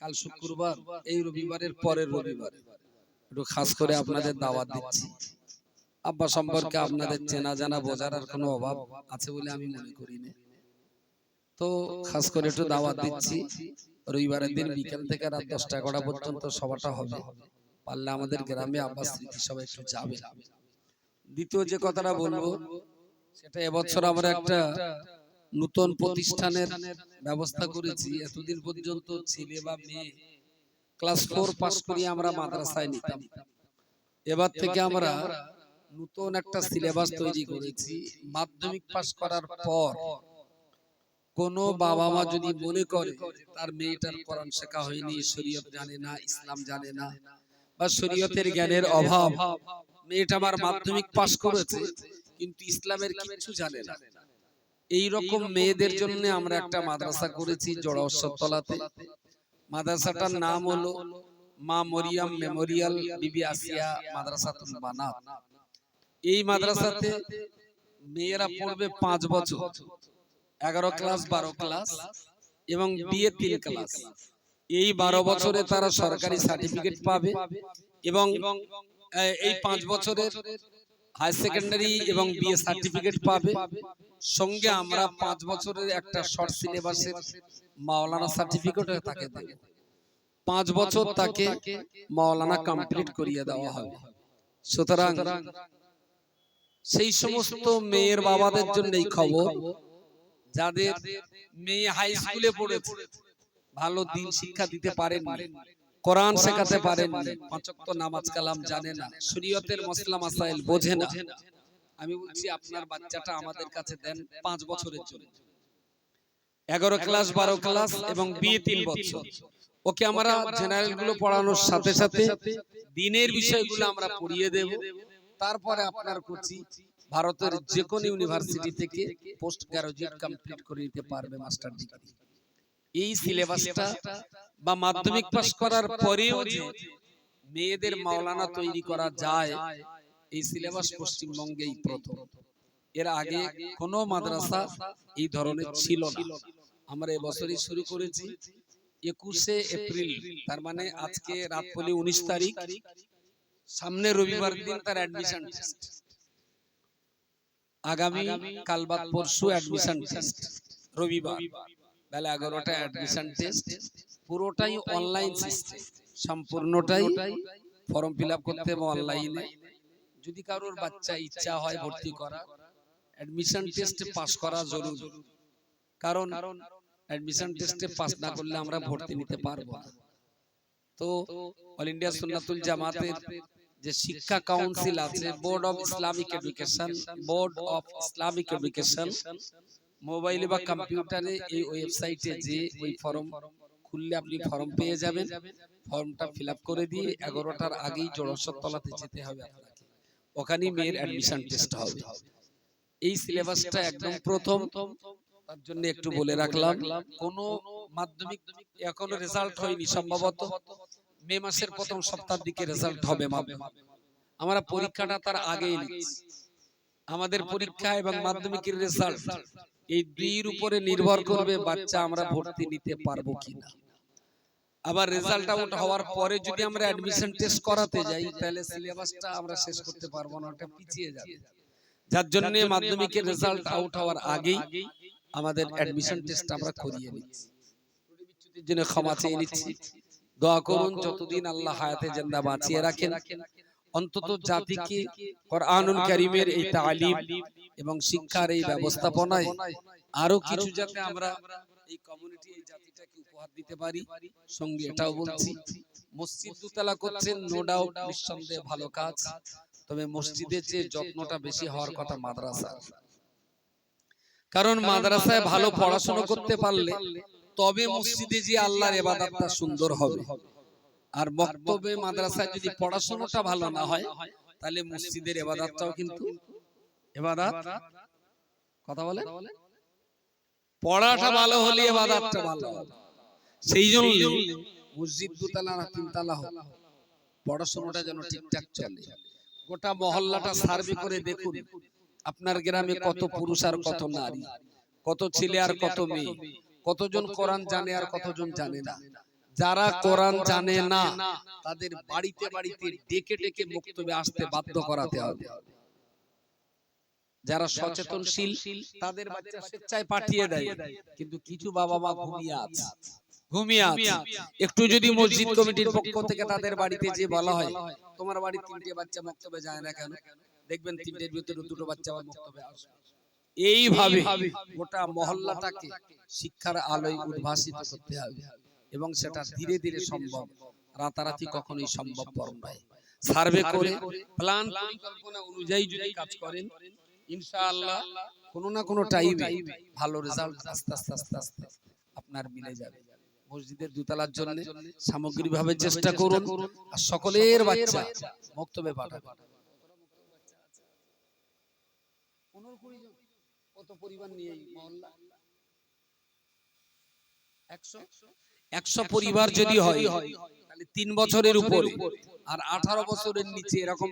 কাল শুক্রবার, এই রবিবারের পরের রবিবার। একটু খাস করে আপনাদের দাওয়াত দিচ্ছি। আব্বা সম্পর্কে আপনাদের চেনা জানা বোঝার আর কোনো অভাব আছে বলে আমি মনে করি না। তো খাস করে একটু দাওয়াত দিচ্ছি। রবিবারের দিন বিকেল থেকে রাত দশটা এগারোটা পর্যন্ত সভাটা হবে। পারলে আমাদের গ্রামে আব্বা স্মৃতি সবাই একটু যাবে। দ্বিতীয় যে কথাটা বলব, সেটা এবছর আমরা একটা নতুন প্রতিষ্ঠানের ব্যবস্থা করেছি। এতদিন পর্যন্ত ছেলে বা মেয়ে ক্লাস ফোর পাস করি আমরা মাদ্রাসায় নিতাম। এবার থেকে আমরা নতুন একটা সিলেবাস তৈরি করেছি। মাধ্যমিক পাস করার পর কোন বাবা মা যদি মনে করে তার মেয়েটার কোরআন শেখা হয়নি শরীয়ত জানে না ইসলাম জানে না বা শরীয়তের জ্ঞানের অভাব। মেয়েটা আমার মাধ্যমিক পাস করেছে কিন্তু ইসলামের কিছু জানে না। এই রকম মেয়েদের জন্য আমরা একটা মাদ্রাসা করেছি জোড়াউসতলাতে মাদ্রাসাটার নাম হলো মা মরিয়াম মেমোরিয়াল বিবি আসিয়া মাদ্রাসাতুল বানাত। এই মাদ্রাসাতে মেয়েরা পড়বে পাঁচ বছর। এগারো ক্লাস বারো ক্লাস এবং বিয়ে তিন ক্লাস। এই বারো বছরে তারা সরকারি সার্টিফিকেট পাবে এবং এই পাঁচ বছরের হায়ার সেকেন্ডারি এবং বিএ সার্টিফিকেট পাবে। সঙ্গে আমরা পাঁচ বছরের একটা শর্ট সিলেবাসের মাওলানা সার্টিফিকেট তাকে দেব। পাঁচ বছর তাকে মাওলানা কমপ্লিট করিয়ে দেওয়া হবে। সুতরাং সেই সমস্ত মেয়ের বাবাদের জন্য এই খবর। যাদের মেয়ে হাই স্কুলে পড়েছে ভালো দিন শিক্ষা দিতে পারেন। কোরআন শেখাতে পারেন। পাঁচক্ত নামাজ কালাম জানে না। শরীয়তের মসলা মাসাইল বোঝে না। আমি বলছি আপনার বাচ্চাটা আমাদের কাছে দেন পাঁচ বছরের জন্য। এগারো ক্লাস বারো ক্লাস এবং বিয়ে তিন বছর। ওকে আমরা জেনারেলগুলো পড়ানোর সাথে সাথে দিনের বিষয়গুলো আমরা পড়িয়ে দেব। তারপরে আপনার কোচি ভারতের যে কোনো ইউনিভার্সিটি থেকে পোস্ট গ্রাজুয়েট কমপ্লিট করে নিতে পারবে মাস্টার ডিগ্রি এই সিলেবাসটা বা মাধ্যমিক পাস করার পরেও যে মেয়েদের মাওলানা তৈরি করা যায় এই সিলেবাস পশ্চিমবঙ্গেই প্রথম। এর আগে কোনো মাদ্রাসা এই ধরনের ছিল না। আমরা এবছরই শুরু করেছি। একুশে এপ্রিল, তার মানে আজকে রাত পলি উনিশ তারিখ। সামনে রবিবার দিন তার অ্যাডমিশন টেস্ট আগামী কাল বাদ পরশু অ্যাডমিশন টেস্ট রবিবার, বেলা এগারোটা অ্যাডমিশন টেস্ট পুরোটাই অনলাইন সিস্টেম সম্পূর্ণটাই ফর্ম ফিল আপ করতে হবে অনলাইনে যদি কারোর বাচ্চা ইচ্ছা হয় ভর্তি করা অ্যাডমিশন টেস্টে পাস করা জরুরি। কারণ অ্যাডমিশন টেস্টে পাস না করলে আমরা ভর্তি নিতে পারব না। তো অল ইন্ডিয়া সুন্নাতুল জামাতের যে শিক্ষা কাউন্সিল আছে board of Islamic education board of Islamic education মোবাইলে বা কম্পিউটারে এই ওয়েবসাইটে যে ওই ফর্ম খুললে আপনি ফর্ম পেয়ে যাবেন। ফর্মটা ফিল আপ করে দিয়ে এগারোটার আগেই জড়সর তলাতে যেতে হবে আপনাকে। ওখানেই মেয়ের অ্যাডমিশন টেস্ট হবে। এই সিলেবাসটা একদম প্রথম। তার জন্য একটু বলে রাখলাম। কোন মাধ্যমিক এখনও রেজাল্ট হয়নি সম্ভবত। মে মাসের প্রথম সপ্তাহের দিকে রেজাল্ট হবে আমরা পরীক্ষাটা তার আগেই আমাদের পরীক্ষা এবং মাধ্যমিকের রেজাল্ট এই দুইয়ের উপরে নির্ভর করবে বাচ্চা আমরা ভর্তি নিতে পারব কিনা। আবার রেজাল্ট আউট হওয়ার পরে যদি আমরা অ্যাডমিশন টেস্ট করাতে যাই তাহলে সিলেবাসটা আমরা শেষ করতে পারব না ওটা পিছিয়ে যাবে। যার জন্য মাধ্যমিকের রেজাল্ট আউট হওয়ার আগেই আমাদের অ্যাডমিশন টেস্ট আমরা করিয়ে নিচ্ছি। জন্য ক্ষমা চেয়ে নিচ্ছি। দোয়া করুন যতদিন আল্লাহ হায়াতে জিন্দা বাঁচিয়ে রাখেন অন্তত জাতিকে কোরআনুল কারীমের এই তালিম এবং শিক্ষার এই ব্যবস্থাপনায় আরও কিছু যাতে আমরা এই কমিউনিটি এই জাতিটাকে উপহার দিতে পারি। সঙ্গে এটাও বলছি মসজিদ দুতলা করছেন নো ডাউট নিঃসন্দেহে ভালো কাজ। তবে মসজিদের চেয়ে যত্নটা বেশি হওয়ার কথা মাদ্রাসা। কারণ মাদ্রাসায় ভালো পড়াশোনা করতে পারলে তবে মসজিদে যে আল্লাহর এবাদতটা সুন্দর হবে। আর বক্তব্যে মাদ্রাসায় যদি পড়াশোনাটা ভালো না হয় তাহলে মসজিদের এবাদতটাও কিন্তু এবাদত কথা বলে পড়াটা ভালো হলে এবাদতটা ভালো সেই জন্য মসজিদ দুতলা না তিনতলা হোক পড়াশোনাটা যেন ঠিকঠাক চলে। গোটা মহল্লাটা সার্ভে করে দেখুন আপনার গ্রামে কত পুরুষ আর কত নারী কত ছেলে আর কত মেয়ে কতজন কোরআন জানে আর কতজন জানে না। যারা কোরআন জানে না তাদের বাড়িতে বাড়িতে ডেকে ডেকে বক্তব্যে আসতে বাধ্য করাতে হবে। যারা সচেতনশীল তাদের বাচ্চা স্বেচ্ছায় পাঠিয়ে দেয়। কিন্তু কিছু বাবা মা ঘুমিয়ে আছে। ঘুমিয়ে আছে। একটু যদি মসজিদ কমিটির পক্ষ থেকে তাদের বাড়িতে যে বলা হয় তোমার বাড়ি তিনটে বাচ্চা বক্তব্যে যায় না কেন? দেখবেন তিনটের ভিতরে দুটো বাচ্চা আবার আসবে। এইভাবে গোটা মহল্লাটাকে শিক্ষার আলোয় উদ্ভাসিত করতে হবে। এবং সেটা ধীরে ধীরে সম্ভব। রাতারাতি কখনোই সম্ভবপর নয়। সার্ভে করে প্ল্যান পরিকল্পনা অনুযায়ী যদি কাজ করেন ইনশাআল্লাহ কোনো না কোনো টাইমে ভালো রেজাল্ট আস্তে আস্তে আস্তে আস্তে আপনার মিলে যাবে। মসজিদের দুতলার জন্য সামগ্রিকভাবে চেষ্টা করুন আর সকলের বাচ্চা বক্তব্যে পাঠাবেন পনেরো কুড়ি জন কত পরিবার নিয়ে মহল্লা? একশো? একশো পরিবার যদি হয় তাহলে তিন বছরের উপরে। আর আঠারো বছরের নিচে এরকম